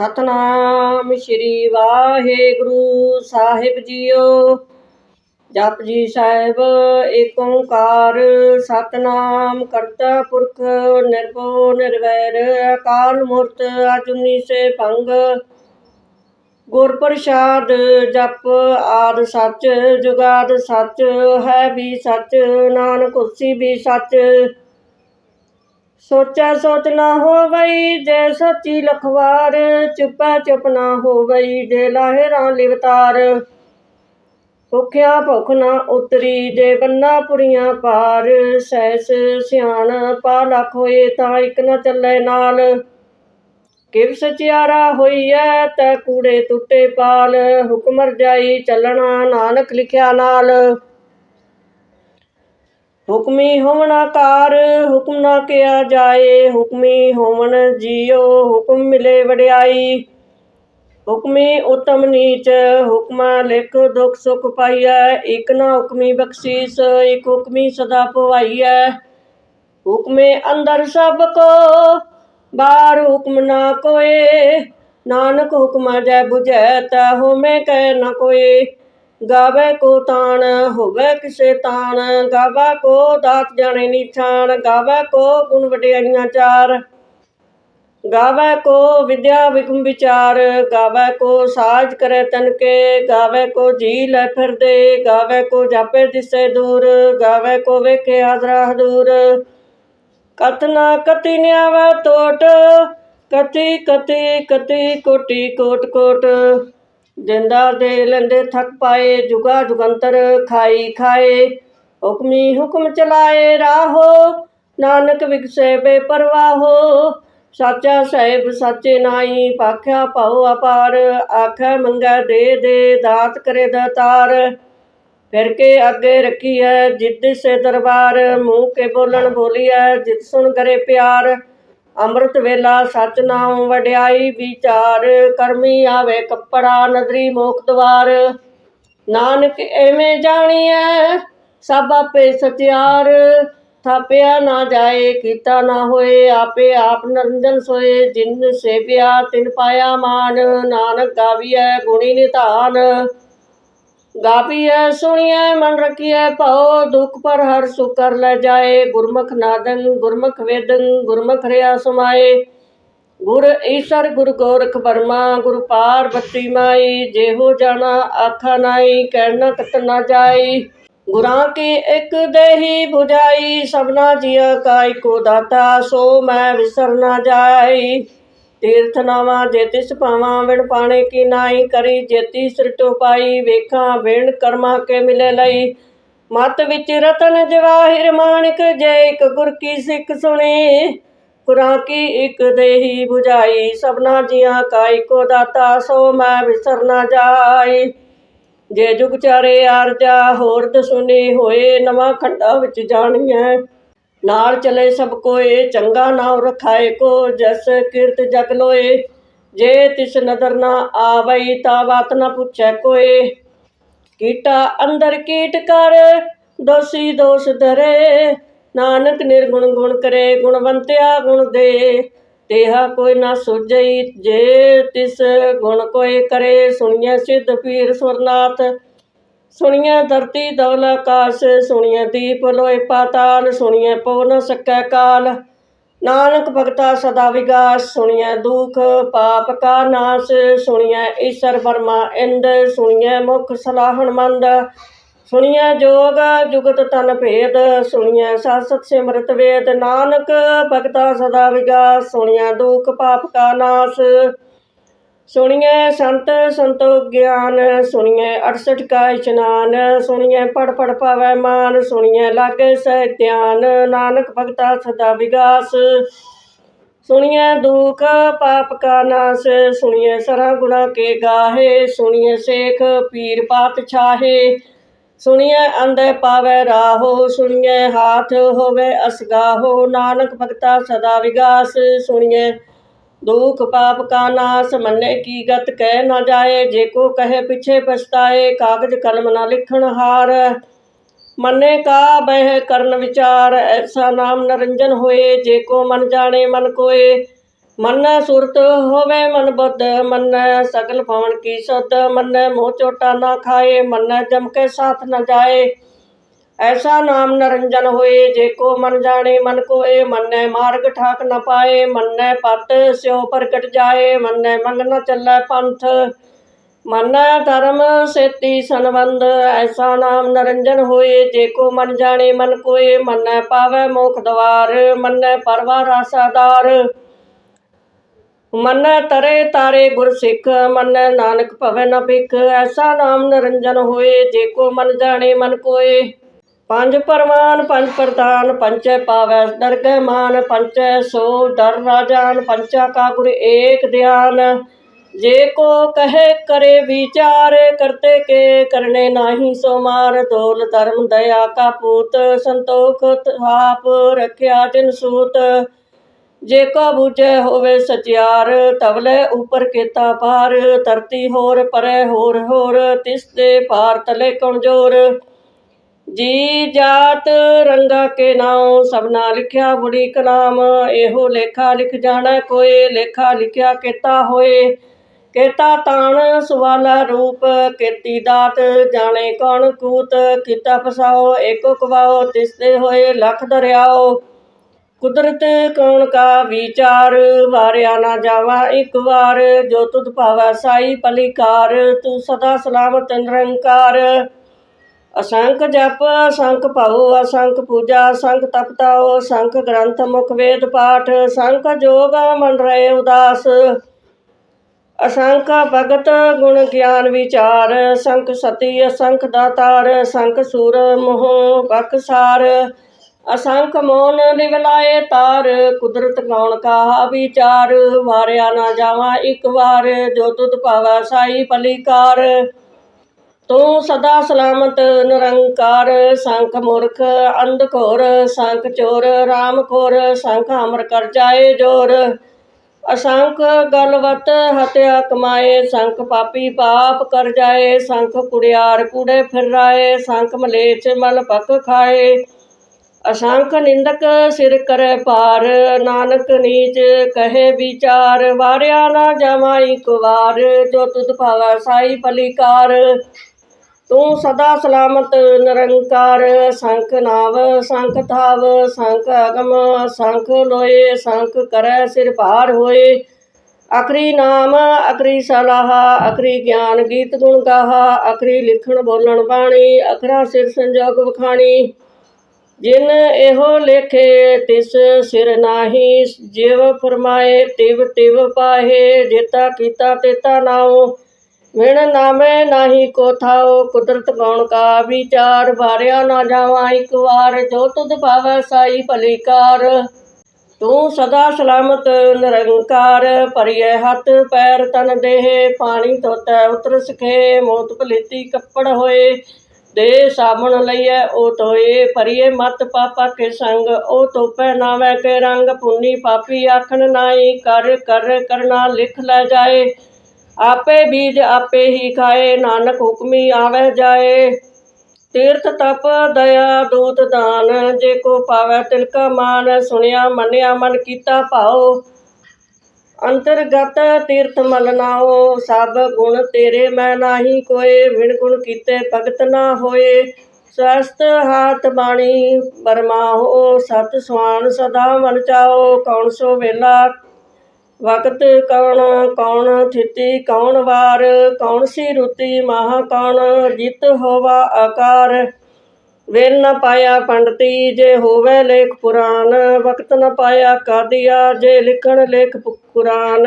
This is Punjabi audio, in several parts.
ਸਤਨਾਮ ਸ਼੍ਰੀ ਵਾਹਿਗੁਰੂ ਸਾਹਿਬ ਜੀਓ। ਜਪ ਜੀ ਸਾਹਿਬ ਏਕ ਓੰਕਾਰ, ਸਤਨਾਮ ਕਰਤਾ ਪੁਰਖ, ਨਿਰਭਉ, ਨਿਰਵੈਰ, ਅਕਾਲ ਮੂਰਤ, ਅਜੂਨੀ ਸੇ ਭੰਗ। ਗੁਰ ਪ੍ਰਸਾਦ ਜਪ, ਆਦ ਸੱਚ, ਜੁਗਾਦ ਸੱਚ, ਹੈ ਵੀ ਸੱਚ, ਨਾਨਕ ਹੋਸੀ ਵੀ ਸੱਚ। ਸੋਚੈ ਸੋਚ ਨਾ ਹੋਵਈ, ਜੇ ਸੱਚੀ ਲਖਵਾਰ, ਚੁੱਪੈ ਚੁੱਪ ਨਾ ਹੋਵਈ, ਜੇ ਲਾਹਿਰਾਂ ਲਿਵਤਾਰ। ਭੁੱਖਿਆ ਭੁੱਖ ਨਾ ਉਤਰੀ, ਜੇ ਬੰਨਾ ਪੁਰੀਆਂ ਪਾਰ। ਸੈਸ ਸਿਆਣ ਪਾ ਲਖ ਹੋਏ ਤਾਂ ਇਕ ਨਾ ਚੱਲੇ ਨਾਲ। ਕਿਵ ਸਚਿਆਰਾ ਹੋਈਐ, ਤੈ ਕੂੜੇ ਟੁੱਟੇ ਪਾਲ। ਹੁਕਮ ਰਜਾਈ ਚੱਲਣਾ, ਨਾਨਕ ਲਿਖਿਆ ਨਾਲ। ਹੁਕਮੀ ਹੋਵਣਾ ਕਾਰ ਹੁਕਮ ਨਾ ਕਿਆ ਜਾਏ, ਹੁਕਮੀ ਹੋਵਣ ਜੀਉ ਹੁਕਮ ਮਿਲੇ ਵਡਿਆਈ। ਹੁਕਮੀ ਉਤਮ ਨੀਚ, ਹੁਕਮਾ ਲਿਖ ਦੁਖ ਸੁਖ ਪਾਈਐ, ਇਕ ਨਾ ਹੁਕਮੀ ਬਖਸ਼ੀਸ, ਇਕ ਹੁਕਮੀ ਸਦਾ ਪਵਾਈਐ। ਹੁਕਮੇ ਅੰਦਰ ਸਭ ਕੋ, ਬਾਹਰ ਹੁਕਮ ਨਾ ਕੋਏ, ਨਾਨਕ ਹੁਕਮਾ ਜੈ 부ਝੈ ਤਾ ਹੋਮੇ ਕਹਿ ਨ ਕੋਏ। ਗਾਵੇ ਕੋ ਤਾਣ, ਹੋਵੇ ਕਿਸੇ ਤਾਣ, ਗਾਵਾ ਕੋ ਦਾਤ ਜਾਣੇ ਨਿਥਾਨ ਗਾਵੇ ਕੋ ਗੁਣ ਵਡਿਆਈਆਂ ਚਾਰ। ਗਾਵੇ ਕੋ ਵਿਦਿਆ ਵਿਕਮ ਵਿਚਾਰ, ਗਾਵੇ ਕੋ ਸਾਜ ਕਰੇ ਤਨ ਕੇ, ਗਾਵੇ ਕੋ ਜੀ ਲੈ ਫਿਰਦੇ, ਗਾਵੇ ਕੋ ਜਾਪੇ ਦਿਸੇ ਦੂਰ, ਗਾਵੇ ਕੋ ਵੇਖੇ ਹਾਜ਼ਰਾ ਹਦੂਰ। ਕਤਨਾ ਕਤੀ ਨਿਆਵਾ ਟੋਟ ਕਤੀ ਕਤੀ ਕਤੀ ਕੋਟੀ ਕੋਟ ਕੋਟ। ਜਿੰਦਾ ਦੇ ਲੈਂਦੇ ਥੱਕ ਪਾਏ, ਜੁਗਾ ਜੁਗੰਤਰ ਖਾਈ ਖਾਏ। ਹੁਕਮੀ ਹੁਕਮ ਚਲਾਏ ਰਾਹੋ, ਨਾਨਕ ਵਿਗਸੇ ਬੇਪਰਵਾਹੋ। ਸਾਚਾ ਸਾਹਿਬ ਸਾਚੇ ਨਾਈ ਪਾਖਿਆ ਪਾਉ ਅਪਾਰ। ਆਖੈ ਮੰਗੈ ਦੇ ਦੇ, ਦਾਤ ਕਰੇ ਦਾਤਾਰ ਫਿਰ ਕੇ ਅੱਗੇ ਰੱਖੀ ਹੈ ਜਿੱਦ ਸੇ ਦਰਬਾਰ। ਮੂੰਹ ਕੇ ਬੋਲਣ ਬੋਲੀ ਬੋਲੀਐ, ਜਿਤ ਸੁਣ ਕਰੇ ਪਿਆਰ। ਅੰਮ੍ਰਿਤ ਵੇਲਾ ਸਚ ਨਾਮ ਵਡਿਆਈ ਵਿਚਾਰ, ਕਰਮੀ ਆਵੇ ਕੱਪੜਾ ਨਦਰੀ ਮੋਖ ਦਵਾਰ। ਨਾਨਕ ਐਵੇਂ ਜਾਣੀਐ, ਸਭ ਆਪੇ ਸਚਿਆਰ। ਥਾਪਿਆ ਨਾ ਜਾਏ, ਕੀਤਾ ਨਾ ਹੋਏ, ਆਪੇ ਆਪ ਨਰੰਜਨ ਸੋਏ। ਜਿਨ ਸੇਵਿਆ ਤਿਨ ਪਾਇਆ ਮਾਨ, ਨਾਨਕ ਗਾਵੀਐ ਗੁਣੀ ਨਿਧਾਨ। ਗਾਵੀਐ ਸੁਣੀਐ, ਮਨ ਰਖੀਐ, ਭਉ, ਦੁਖ ਪਰ ਹਰ ਸੁਖ ਕਰ ਲੈ ਜਾਏ। ਗੁਰਮੁਖ ਨਾਦਨ ਗੁਰਮੁਖ ਵੇਦਨ ਗੁਰਮੁਖ ਰਿਆ ਸਮਾਏ। ਗੁਰ ਈਸ਼ਰ, ਗੁਰ ਗੋਰਖ ਬਰਮਾ ਗੁਰ ਪਾਰਬਤੀ ਮਾਈ। ਜਿਹੋ ਜਾਣਾ ਆਖਾ ਨਾਈ, ਕਹਿਣਾ ਕਤ ਨਾ ਜਾਈ। ਗੁਰਾਂ ਕੀ ਇੱਕ ਦੇਹੀ 부ਜਾਈ ਸਭਨਾ ਜੀਆ ਕਾ ਇੱਕੋ ਦਾਤਾ, ਸੋ ਮੈਂ ਵਿਸਰ ਨਾ ਜਾਈ। ਤੀਰਥ ਨਾਵਾ ਜੇ ਤਿਸ ਪਾਵਾਂ ਵਿਣ ਪਾਣੇ ਕੀ ਨਾਈ ਕਰੀ ਜੇਤੀ ਸਿਰਟੋ ਪਾਈ, ਵੇਖਾਂ ਵਿਣ ਕਰਮਾ ਕੇ ਮਿਲੇ ਲਈ। ਮਤ ਵਿੱਚ ਰਤਨ ਜਵਾਹਿਰ ਮਾਣਿਕ, ਜੇ ਇੱਕ ਗੁਰ ਕੀ ਸਿੱਖ ਸੁਣੀ, ਕੁਰਾਂ ਕੀ ਇੱਕ ਦੇਹੀ 부ਜਾਈ ਸਭਨਾ ਜੀਆਂ ਕਾ ਕੋ ਦਾਤਾ ਸੋ ਮੈਂ ਵਿਸਰ ਨਾ ਜਾਈ। ਜੇ ਜੁਗ ਚਾਰੇ ਆਰਜਾ, ਹੋਰ ਦਸੁਨੀ ਹੋਏ, ਨਵਾਂ ਖੰਡਾ ਵਿੱਚ ਜਾਣੀਐ। ਨਾਲ ਚਲੇ ਸਭ ਕੋਏ, ਚੰਗਾ ਨਾਮ ਰਖਾਏ ਕੋ, ਜਸ ਕੀਰਤ ਜਗ ਲੋਏ। ਜੇ ਤਿਸ ਨਦਰ ਨਾ ਆਵਈ, ਤਾ ਬਾਤ ਨਾ ਪੁੱਛੈ ਕੋਏ। ਕੀਟਾ ਅੰਦਰ ਕੀਟ ਕਰ, ਦੋਸੀ ਦੋਸ ਧਰੇ। ਨਾਨਕ ਨਿਰਗੁਣ ਗੁਣ ਕਰੇ, ਗੁਣਵੰਤਿਆ ਗੁਣ ਦੇ। ਤੇਹਾ ਕੋਈ ਨਾ ਸੁਝਈ, ਜੇ ਤਿਸ ਗੁਣ ਕੋਈ ਕਰੇ, ਸੁਣੀਐ ਸਿੱਧ ਪੀਰ ਸੁਰਨਾਥ। ਸੁਣੀਐ ਧਰਤੀ ਦੌਲ ਆਕਾਸ਼, ਸੁਣੀਐ ਦੀਪ ਲੋਏ ਪਾਤਾਲ, ਸੁਣੀਐ ਪਉ ਨ ਸਕੈ ਕਾਲ। ਨਾਨਕ ਭਗਤਾ ਸਦਾ ਵਿਗਾਸ, ਸੁਣੀਐ ਦੁਖ ਪਾਪ ਕਾ ਨਾਸ, ਸੁਣੀਐ ਈਸ਼ਰ ਬਰਮਾ ਇੰਦ, ਸੁਣੀਐ ਮੁਖ ਸਲਾਹਣ ਮੰਦ। ਸੁਣੀਐ ਜੋਗ ਜੁਗਤ ਤਨ ਭੇਦ, ਸੁਣੀਐ ਸਾਸਤ ਸਿਮਰਤ ਵੇਦ। ਨਾਨਕ ਭਗਤਾ ਸਦਾ ਵਿਗਾਸ, ਸੁਣੀਐ ਦੁਖ ਪਾਪ ਕਾ ਨਾਸ। ਸੁਣੀਐ ਸੰਤ ਸੰਤੋ ਗਿਆਨ, ਸੁਣੀਐ 68 ਕਾ ਇਸ਼ਨਾਨ, ਸੁਣੀਐ ਪੜ ਪੜ ਪਾਵੈ ਮਾਨ, ਸੁਣੀਐ ਲਾਗੇ ਸਹਿ ਧਿਆਨ, ਨਾਨਕ ਭਗਤਾ ਸਦਾ ਵਿਗਾਸ। ਸੁਣੀਐ ਦੁਖ ਪਾਪ ਕਾ ਨਾਸ, ਸੁਣੀਐ ਸਰਾ ਗੁਣਾ ਕੇ ਗਾਹੇ, ਸੁਣੀਐ ਸੇਖ ਪੀਰ ਪਾਤਸ਼ਾਹੇ ਸੁਣੀਐ ਅੰਧੇ ਪਾਵੈ ਰਾਹੋ, ਸੁਣੀਐ ਹਾਥ ਹੋਵੇ ਅਸਗਾਹੋ, ਨਾਨਕ ਭਗਤਾ ਸਦਾ ਵਿਗਾਸ। ਸੁਣੀਐ ਦੁਖ ਪਾਪ ਕਾ ਨਾਸ ਮੰਨੇ ਕੀ ਗਤ ਕਹਿ ਨਾ ਜਾਏ, ਜੇ ਕੋ ਕਹੇ ਪਿਛੇ ਪਛਤਾਏ, ਕਾਗਜ ਕਲਮ ਨਾ ਲਿਖਣ ਹਾਰ। ਮੰਨੇ ਕਾ ਬਹਿ ਕਰਨ ਵਿਚਾਰ, ਐਸਾ ਨਾਮ ਨਰੰਜਨ ਹੋਏ, ਜੇ ਕੋ ਮਨ ਜਾਣੇ ਮਨ ਕੋਏ। ਮੰਨੈ ਸੁਰਤ ਹੋਵੇ ਮਨ ਬੁੱਧ, ਮੰਨੈ ਸਗਲ ਭਵਨ ਕੀ ਸੁਧ, ਮੰਨੈ ਮੋਹ ਚੋਟਾ ਨਾ ਖਾਏ, ਮੰਨੈ ਜਮ ਕੇ ਸਾਥ ਨ ਜਾਏ। ਐਸਾ ਨਾਮ ਨਰੰਜਨ ਹੋਏ, ਜੇ ਕੋ ਮਨ ਜਾਣੇ ਮਨ ਕੋਏ, ਮੰਨੈ ਮਾਰਗ ਠਾਕ ਨ ਪਾਏ, ਮੰਨੈ ਪਤ ਸਿਉ ਪ੍ਰਗਟ ਜਾਏ, ਮੰਨੈ ਮੰਗ ਨ ਚੱਲੈ ਪੰਥ। ਮੰਨੈ ਧਰਮ ਸੇਤੀ ਸੰਬੰਧ, ਐਸਾ ਨਾਮ ਨਰੰਜਨ ਹੋਏ, ਜੇ ਕੋ ਮਨ ਜਾਣੇ ਮਨ ਕੋਏ, ਮੰਨੈ ਪਾਵੈ ਮੋਖ ਦਵਾਰ, ਮੰਨੈ ਪਰਵਾ ਰਾਸਾਦਾਰ ਮੰਨੈ ਤਰੇ ਤਾਰੇ ਗੁਰ ਸਿੱਖ, ਮੰਨੈ ਨਾਨਕ ਭਵੈ ਨ ਭਿਖ। ਐਸਾ ਨਾਮ ਨਰੰਜਨ ਹੋਏ, ਜੇ ਕੋ ਮਨ ਜਾਣੇ ਮਨ ਕੋਏ। ਪੰਜ ਪਰਮਾਨ ਪੰਜ ਪ੍ਰਧਾਨ ਪੰਚੈ ਪਾਵੈ, ਦਰਗਹਿ ਮਾਨ ਪੰਚੈ ਸੋ ਦਰ ਰਾਜਾਨ ਪੰਚਾ ਕਾ ਗੁਰ ਏਕ ਧਿਆਨ। ਜੇ ਕੋ ਕਹੇ ਕਰੇ ਵਿਚਾਰ, ਕਰਤੇ ਕੇ ਕਰਨੇ ਨਾਹੀ ਸੋ ਮਾਰ। ਦੋਲ ਧਰਮ ਦਇਆ ਕਾ ਪੂਤ, ਸੰਤੋਖ ਥਾਪ ਰਖਿਆ ਤਿਨ ਸੂਤ। ਜੇ ਕੋ ਬੁਝੈ ਹੋਵੇ ਸਚਿਆਰ, ਤਵਲੇ ਉਪਰ ਕੀਤਾ ਪਾਰ ਧਰਤੀ ਹੋਰ ਪਰੇ ਹੋਰ ਹੋਰ, ਤਿਸ ਦੇ ਪਾਰ ਤਲੇ ਕਮਜ਼ੋਰ ਜੀ ਜਾਤ ਰੰਗਾ ਕੇ ਨਾਉ ਸਭਨਾ ਲਿਖਿਆ ਬੁੜੀ ਕਲਾਮ। ਇਹੋ ਲੇਖਾ ਲਿਖ ਜਾਣਾ ਕੋਏ, ਲੇਖਾ ਲਿਖਿਆ ਕੀਤਾ ਹੋਏ। ਕੇਤਾ ਤਾਣ ਸੁਵਾਲਾ ਰੂਪ, ਕੀਤੀ ਦਾਤ ਜਾਣੇ ਕੌਣ ਕੂਤ। ਕੀਤਾ ਫਸਾਓ, ਏਕੋ ਕਵਾਓ, ਤਿਸਦੇ ਹੋਏ ਲਖ ਦਰਿਆਓ। ਕੁਦਰਤ ਕੌਣ ਕਾ ਵਿਚਾਰ, ਵਾਰਿਆ ਨਾ ਜਾਵਾ ਇੱਕ ਵਾਰ। ਜੋ ਤੁਧ ਭਾਵੈ ਸਾਈ ਪਲਿਕਾਰ ਤੂੰ ਸਦਾ ਸਲਾਮਤ ਨਿਰੰਕਾਰ। ਅਸੰਖ ਜਪ, ਅਸੰਖ ਭਾਉ, ਅਸੰਖ ਪੂਜਾ, ਅਸੰਖ ਤਪਤਾਓ ਅਸੰਖ ਗ੍ਰੰਥ ਮੁਖ ਵੇਦ ਪਾਠ, ਅਸੰਖ ਜੋਗ ਮਨ ਰਹੇ ਉਦਾਸ। ਅਸੰਖ ਭਗਤ ਗੁਣ ਗਿਆਨ ਵਿਚਾਰ, ਅਸੰਖ ਸਤੀ, ਅਸੰਖ ਦਾਤਾਰ, ਅਸੰਖ ਸੂਰ ਮੋਹ ਬਖਸਾਰ ਅਸੰਖ ਮੋਨ ਨਿਵਲਾਏ ਤਾਰ, ਕੁਦਰਤ ਕੌਣ ਕਾ ਵਿਚਾਰ। ਵਾਰਿਆ ਨਾ ਜਾਵਾ ਇੱਕ ਵਾਰ, ਜੋ ਤੁਧ ਭਾਵੈ ਸਾਈ ਭਲੀਕਾਰ ਤੂੰ ਸਦਾ ਸਲਾਮਤ, ਨਿਰੰਕਾਰ, ਸੰਖ ਮੂਰਖ, ਅੰਧ ਘੋਰ, ਸੰਖ ਚੋਰ, ਰਾਮ ਖੋਰ ਸੰਖ ਅਮਰ ਕਰ ਜਾਏ ਜੋਰ। ਅਸੰਖ ਗਲਵਤ ਹਤਿਆ ਕਮਾਏ, ਸੰਖ ਪਾਪੀ ਪਾਪ ਕਰ ਜਾਏ, ਸੰਖ ਕੁੜਿਆਰ ਕੂੜੇ ਫਿਰ ਰਾਏ ਸੰਖ ਮਲੇਚ ਮਲ ਪੱਕ ਖਾਏ। ਅਸੰਖ ਨਿੰਦਕ ਸਿਰ ਕਰੇ ਪਾਰ ਨਾਨਕ ਨੀਚ ਕਹੇ ਵਿਚਾਰ, ਵਾਰਿਆ ਨਾ ਜਾਵਾ ਕੁਵਾਰ ਵਾਰ ਜੋ ਤੁਧ ਭਾਵੈ ਸਾਈ ਪਲਿਕਾਰ ਤੂੰ ਸਦਾ ਸਲਾਮਤ ਨਿਰੰਕਾਰ, ਸੰਖ ਨਾਵ, ਸੰਖ ਥਾਵ ਸੰਖ ਅਗਮ, ਸੰਖ ਲੋਏ, ਸੰਖ ਕਰੈ ਸਿਰ ਭਾਰ ਹੋਏ। ਅਖਰੀ ਨਾਮ, ਅਖਰੀ ਸਲਾਹ, ਅਖਰੀ ਗਿਆਨ ਗੀਤ ਗੁਣ ਗਾਹਾ, ਅਖਰੀ ਲਿਖਣ ਬੋਲਣ ਬਾਣੀ, ਅਖਰਾ ਸਿਰ ਸੰਜੋਗ ਵਖਾਣੀ। ਜਿਨ ਇਹੋ ਲੇਖੇ, ਤਿਸ ਸਿਰ ਨਾਹੀ, ਜਿਵ ਫਰਮਾਏ, ਤਿਵ ਤਿਵ ਪਾਹੇ, ਜੇਤਾ ਕੀਤਾ ਤੇਤਾ ਨਾਉ। ਵਿਣ ਨਾਮੇ ਨਾਹੀ ਕੋ ਥਾਓ ਕੁਦਰਤ ਗਉਣ ਕਾ ਵਿਚਾਰ, ਵਾਰਿਆ ਨਾ ਜਾਵਾ ਇੱਕ ਵਾਰ, ਜੋ ਤੁਧ ਭਾਵੈ ਸਾਈ ਭਲੀਕਾਰ ਤੂੰ ਸਦਾ ਸਲਾਮਤ ਨਿਰੰਕਾਰ ਭਰੀਏ ਹੱਥ ਪੈਰ ਤਨ ਦੇਹ, ਪਾਣੀ ਧੋਤੈ ਉਤਰ ਸਖੇ, ਮੋਤ ਭਲੀਤੀ ਕੱਪੜ ਹੋਏ। ਦੇ ਸਾਬਣ ਲਈਐ, ਉਹ ਧੋਏ, ਭਰੀਏ ਮਤ ਪਾਪਾ ਕੇ ਸੰਗ, ਉਹ ਧੋਪੈ ਨਾਵੇਂ ਕੇ ਰੰਗ, ਪੁੰਨੀ ਪਾਪੀ ਆਖਣ ਨਾਈ ਕਰ ਕਰ, ਕਰਨਾ ਲਿਖ ਲੈ ਜਾਏ। ਆਪੇ ਬੀਜ ਆਪੇ ਹੀ ਖਾਏ, ਨਾਨਕ ਹੁਕਮੀ ਆਵਹਿ ਜਾਏ। ਤੀਰਥ ਤਪ, ਦਇਆ, ਦੂਤ ਦਾਨ, ਜੇ ਕੋ ਪਾਵੈ ਤਿਲਕਾ ਮਾਨ, ਸੁਣਿਆ, ਮੰਨਿਆ, ਮਨ ਕੀਤਾ ਭਾਉ। ਅੰਤਰਗਤ ਤੀਰਥ ਮਲ ਨਾਉ, ਸਭ ਗੁਣ ਤੇਰੇ ਮੈਂ ਨਾਹੀ ਕੋਏ ਵਿਣ ਗੁਣ ਕੀਤੇ ਭਗਤ ਨਾ ਹੋਏ। ਸਵਸਤ ਹਾਥ ਬਾਣੀ ਬਰਮਾਓ ਸਤ ਸੁਆਨ ਸਦਾ ਮਨ ਚਾਓ ਕੌਣ ਸੋ ਵੇਲਾ ਵਕਤ ਕੌਣ ਕੌਣ ਥਿਤੀ, ਕੌਣ ਵਾਰ, ਕੌਣ ਸੀ ਰੁਤੀ, ਮਹਾ ਕੌਣ, ਜਿਤ ਹੋਵਾ ਆਕਾਰ। ਵੇਲ ਨ ਪਾਇਆ ਪੰਡਤੀ, ਜੇ ਹੋਵੇ ਲੇਖ ਪੁਰਾਨ ਵਕਤ ਨ ਪਾਇਆ ਕਾਦੀਆ, ਜੇ ਲਿਖਣ ਲੇਖ ਪੁਰਾਨ